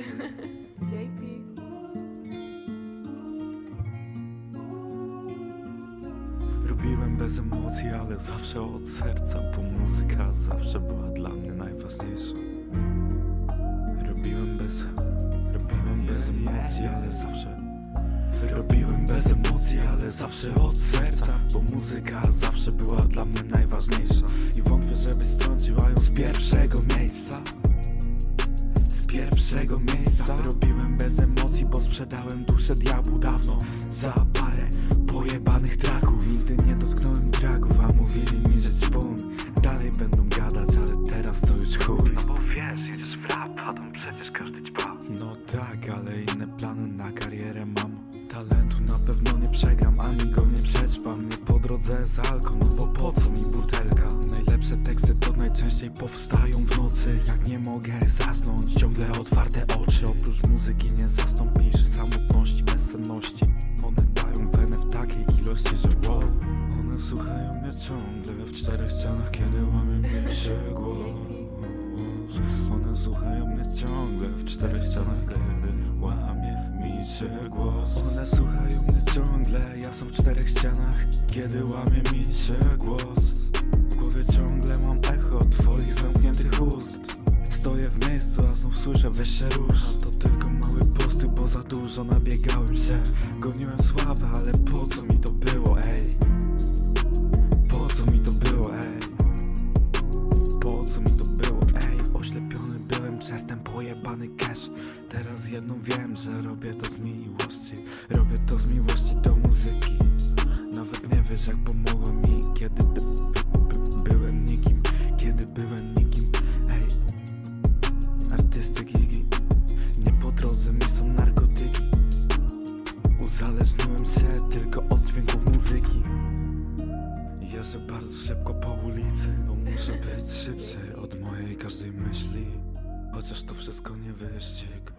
JP. Robiłem bez emocji, ale zawsze od serca, bo muzyka zawsze była dla mnie najważniejsza. Robiłem bez, robiłem bez emocji, ale zawsze. Robiłem bez emocji, ale zawsze od serca, bo muzyka zawsze była dla mnie najważniejsza. I wątpię, żeby strąciła ją z pierwszego miejsca. Pierwszego miejsca robiłem bez emocji, bo sprzedałem duszę diabłu dawno za parę pojebanych traków. Nigdy nie dotknąłem dragów, a mówili mi, że ćpun. Dalej będą gadać, ale teraz to już chuj. No bo wiesz, jedziesz w rap, a tam przecież każdy ćpa No tak, ale inne plany na karierę mam. Talentu na pewno nie przegram, ani go nie przećpam. Nie po drodze z alko, no bo po co mi butelka? Najlepsze teksty to najczęściej powstają w nocy. Jak nie mogę zasnąć, ciągle otwarte oczy. Oprócz muzyki nie zastąpisz samotności, bezsenności. One dają wenę w takiej ilości, że wow. One słuchają mnie ciągle w czterech ścianach, kiedy łamie mi się głos. One słuchają mnie ciągle w czterech ścianach, kiedy łamie mi się głos. One słuchają mnie ciągle, ja są w czterech ścianach, kiedy łamie mi się głos. Miejscu, a znów słyszę weź się rusz. A to tylko mały posty, bo za dużo nabiegałem się. Goniłem sławę, ale po co mi to było, ej? Po co mi to było, ej? Po co mi to było, ej? Oślepiony byłem przez ten pojebany cash Teraz jedną wiem, że robię to z miłości Robię to z miłości do Uzależniłem się tylko od dźwięków muzyki. Jeżdżę bardzo szybko po ulicy Bo muszę być szybciej od mojej każdej myśli. Chociaż to wszystko nie wyścig